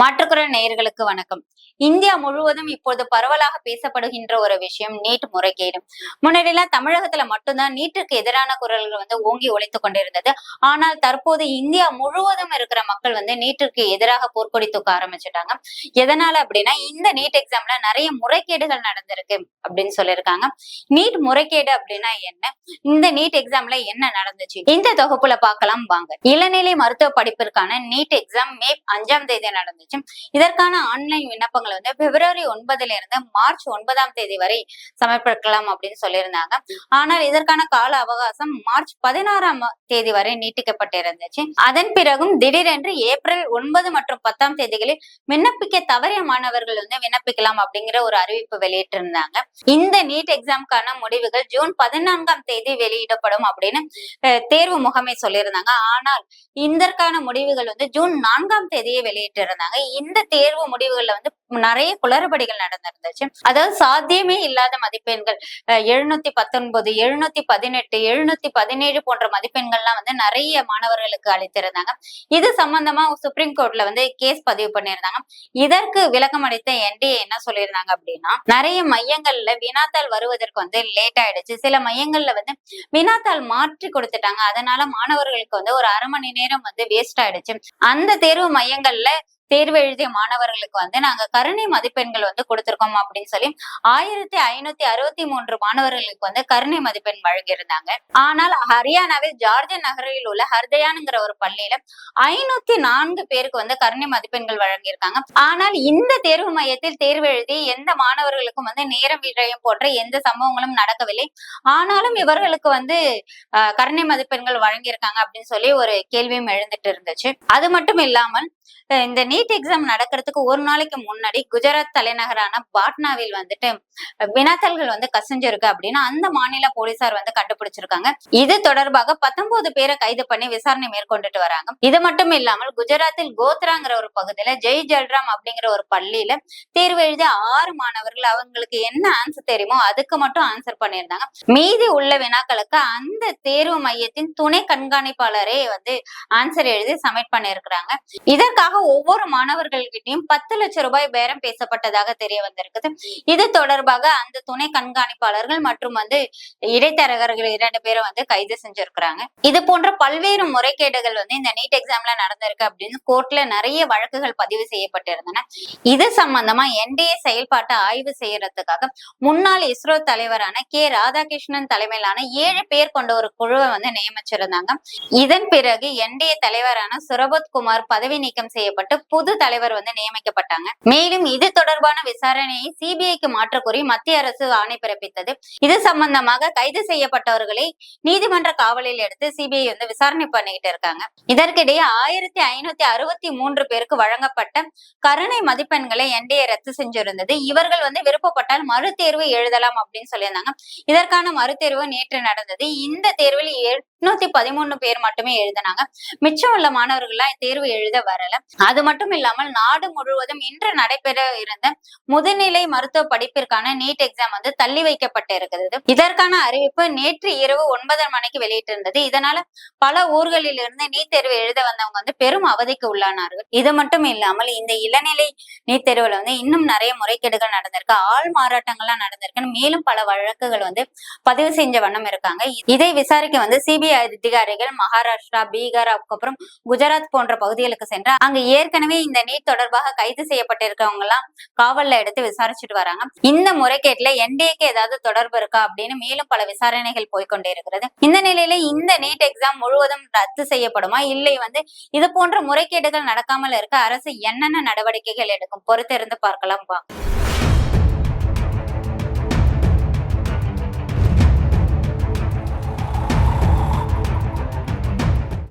மாற்றுக்குரல் நேயர்களுக்கு வணக்கம். இந்தியா முழுவதும் இப்போது பரவலாக பேசப்படுகின்ற ஒரு விஷயம் நீட் முறைகேடு. முன்னாடியெல்லாம் தமிழகத்துல மட்டும்தான் நீட்டுக்கு எதிரான குரல்கள் வந்து ஓங்கி ஒழித்துக் கொண்டிருந்தது. ஆனால் தற்போது இந்தியா முழுவதும் இருக்கிற மக்கள் வந்து நீட்டிற்கு எதிராக போர்க்கொடி தூக்க ஆரம்பிச்சுட்டாங்க. எதனால அப்படின்னா இந்த நீட் எக்ஸாம்ல நிறைய முறைகேடுகள் நடந்திருக்கு அப்படின்னு சொல்லியிருக்காங்க. நீட் முறைகேடு அப்படின்னா என்ன? இந்த நீட் எக்ஸாம்ல என்ன நடந்துச்சு? இந்த தொகுப்புல பார்க்கலாம் வாங்க. இளநிலை மருத்துவ படிப்பிற்கான நீட் எக்ஸாம் மே அஞ்சாம் தேதி நடந்துச்சு. இதற்கான ஆன்லைன் விண்ணப்பங்கள் வந்து பிப்ரவரி ஒன்பதுல இருந்து மார்ச் ஒன்பதாம் தேதி வரை சமர்ப்பிக்கலாம் அப்படின்னு சொல்லியிருந்தாங்க. ஆனால் இதற்கான கால அவகாசம் மார்ச் பதினாறாம் தேதி வரை நீட்டிக்கப்பட்டிருந்துச்சு. அதன் பிறகும் திடீரென்று ஏப்ரல் ஒன்பது மற்றும் பத்தாம் தேதிகளில் விண்ணப்பிக்க தவறிய மாணவர்கள் வந்து விண்ணப்பிக்கலாம் அப்படிங்கிற ஒரு அறிவிப்பு வெளியிட்டிருந்தாங்க. இந்த நீட் எக்ஸாம்க்கான முடிவுகள் ஜூன் பதினான்காம் தேதி வெளியிடப்படும் அப்படின்னு தேர்வு முகமை சொல்லியிருந்தாங்க. ஆனால் இதற்கான முடிவுகள் வந்து ஜூன் நான்காம் தேதியே வெளியிட்டிருந்தாங்க. இந்த தேர்வு முடிவுகள்ல வந்து நிறைய குளறுபடிகள் நடந்திருந்துச்சு. அதாவது சாத்தியமே இல்லாத மதிப்பெண்கள். எழுநூத்தி பத்தொன்பது எழுநூத்தி பதினெட்டு எழுநூத்தி பதினேழு போன்ற மதிப்பெண்கள்லாம் வந்து நிறைய மாணவர்களுக்கு அளித்திருந்தாங்க. இது சம்பந்தமா சுப்ரீம் கோர்ட்ல வந்து கேஸ் பதிவு பண்ணியிருந்தாங்க. இதற்கு விளக்கம் அளித்த என்டிஏ என்ன சொல்லியிருந்தாங்க அப்படின்னா நிறைய மையங்கள்ல வினாத்தாள் வருவதற்கு வந்து லேட் ஆயிடுச்சு. சில மையங்கள்ல வந்து வினாத்தாள் மாற்றி கொடுத்துட்டாங்க. அதனால மாணவர்களுக்கு வந்து ஒரு அரை மணி நேரம் வந்து வேஸ்ட் ஆயிடுச்சு. அந்த தேர்வு மையங்கள்ல தேர்வு எழுதிய மாணவர்களுக்கு வந்து நாங்க கருணை மதிப்பெண்கள் வந்து கொடுத்திருக்கோம் அப்படின்னு சொல்லி ஆயிரத்தி ஐநூத்தி அறுபத்தி மூன்று மாணவர்களுக்கு வந்து கருணை மதிப்பெண் வழங்கியிருந்தாங்க. ஆனால் ஹரியானாவில் ஜார்ஜன் நகரில் உள்ள ஹர்தயானுங்கிற ஒரு பள்ளியில ஐநூத்தி நான்கு பேருக்கு வந்து கருணை மதிப்பெண்கள் வழங்கியிருக்காங்க. ஆனால் இந்த தேர்வு மையத்தில் தேர்வு எழுதி எந்த மாணவர்களுக்கும் வந்து நேரம் விரயம் போன்ற எந்த சம்பவங்களும் நடக்கவில்லை. ஆனாலும் இவர்களுக்கு வந்து ஆஹ், கருணை மதிப்பெண்கள் வழங்கியிருக்காங்க அப்படின்னு சொல்லி ஒரு கேள்வியும் எழுந்துட்டு இருந்துச்சு. அது மட்டும் இல்லாமல் இந்த நீட் எக்ஸாம் நடக்கிறதுக்கு ஒரு நாளைக்கு முன்னாடி குஜராத் தலைநகரான பாட்னாவில் வந்துட்டு வினாத்தல்கள் வந்து கசிஞ்சிருக்கு அப்படின்னு அந்த மாநில போலீசார் வந்து கண்டுபிடிச்சிருக்காங்க. இது தொடர்பாக பத்தொன்பது பேரை கைது பண்ணி விசாரணை மேற்கொண்டுட்டு வராங்க. இது மட்டும் இல்லாமல் குஜராத்தில் கோத்ராங்கிற ஒரு பகுதியில ஜெய் ஜல்ராம் அப்படிங்கிற ஒரு பள்ளியில தேர்வு எழுதிய ஆறு மாணவர்கள் அவங்களுக்கு என்ன ஆன்சர் தெரியுமோ அதுக்கு மட்டும் ஆன்சர் பண்ணியிருந்தாங்க. மீதி உள்ள வினாக்களுக்கு அந்த தேர்வு மையத்தின் துணை கண்காணிப்பாளரே வந்து ஆன்சர் எழுதி சப்மிட் பண்ணியிருக்கிறாங்க. இதற்காக ஒவ்வொரு மாணவர்கள்கிட்டையும் பத்து லட்சம் ரூபாய் பேரம் பேசப்பட்டதாக தெரிய வந்திருக்குது. இது தொடர்பாக அந்த துணை கண்காணிப்பாளர்கள் மற்றும் வந்து இடைத்தரகர்கள் இரண்டு பேரை வந்து கைது செஞ்சிருக்கிறாங்க. இது போன்ற பல்வேறு முறைகேடுகள் வந்து இந்த நீட் எக்ஸாம்ல நடந்திருக்கு அப்படின்னு கோர்ட்ல நிறைய வழக்குகள் பதிவு செய்யப்பட்டிருந்தன. இது சம்பந்தமா என்டிஏ செயல்பாட்டை ஆய்வு செய்யறதுக்காக முன்னாள் இஸ்ரோ தலைவரான கே ராதாகிருஷ்ணன் தலைமையிலான ஏழு பேர் கொண்ட ஒரு குழுவை வந்து நியமிச்சிருந்தாங்க. இதன் பிறகு என்டிஏ தலைவரான சுரபத் குமார் பதவி நீக்கம் நீக்கம் செய்யப்பட்டு புது தலைவர் வந்து நியமிக்கப்பட்டாங்க. மேலும் இது தொடர்பான விசாரணையை சிபிஐக்கு மாற்ற கோரி மத்திய அரசு ஆணை பிறப்பித்தது. இது சம்பந்தமாக கைது செய்யப்பட்டவர்களை நீதிமன்ற காவலில் எடுத்து சிபிஐ வந்து விசாரணை பண்ணிக்கிட்டு இருக்காங்க. இதற்கிடையே ஆயிரத்தி ஐநூத்தி அறுபத்தி மூன்று பேருக்கு வழங்கப்பட்ட கருணை மதிப்பெண்களை என்டிஏ ரத்து செஞ்சிருந்தது. இவர்கள் வந்து விருப்பப்பட்டால் மறுதேர்வு எழுதலாம் அப்படின்னு சொல்லியிருந்தாங்க. இதற்கான மறுதேர்வு நேற்று நடந்தது. இந்த தேர்வில் நூத்தி பதிமூணு பேர் மட்டுமே எழுதினாங்க. மிச்சம் உள்ள மாணவர்கள்லாம் தேர்வு எழுத வரல. அது மட்டும் இல்லாமல் நாடு முழுவதும் இன்று நடைபெற இருந்த முதுநிலை மருத்துவ படிப்பிற்கான நீட் எக்ஸாம் வந்து தள்ளி வைக்கப்பட்டு இருக்கிறது. இதற்கான அறிவிப்பு நேற்று இரவு ஒன்பதரை மணிக்கு வெளியிட்டிருந்தது. இதனால பல ஊர்களில் இருந்து நீட் தேர்வு எழுத வந்தவங்க வந்து பெரும் அவதிக்கு உள்ளானார்கள். இது மட்டும் இல்லாமல் இந்த இளநிலை நீட் தேர்வுல வந்து இன்னும் நிறைய முறைகேடுகள் நடந்திருக்கு. ஆள் மாறாட்டங்கள்லாம் நடந்திருக்குன்னு மேலும் பல வழக்குகள் வந்து பதிவு செஞ்ச வண்ணம் இருக்காங்க. இதை விசாரிக்க வந்து சிபிஐ அதிகாரிகள் மகாராஷ்டிரா பீகார் அதுக்கப்புறம் குஜராத் போன்ற பகுதிகளுக்கு சென்று அங்க ஏற்கனவே இந்த நீட் தொடர்பாக கைது செய்யப்பட்டிருக்கவங்க எல்லாம் காவல்ல எடுத்து விசாரிச்சுட்டு வராங்க. இந்த முறைகேட்டுல என்டிஏக்கு ஏதாவது தொடர்பு இருக்கா அப்படின்னு மேலும் பல விசாரணைகள் போய்கொண்டே இருக்கிறது இந்த நிலையில இந்த நீட் எக்ஸாம் முழுவதும் ரத்து செய்யப்படுமா? இல்லை வந்து இது போன்ற முறைகேடுகள் நடக்காமல் இருக்க அரசு என்னென்ன நடவடிக்கைகள் எடுக்கும்? பொறுத்திருந்து பார்க்கலாம் வா.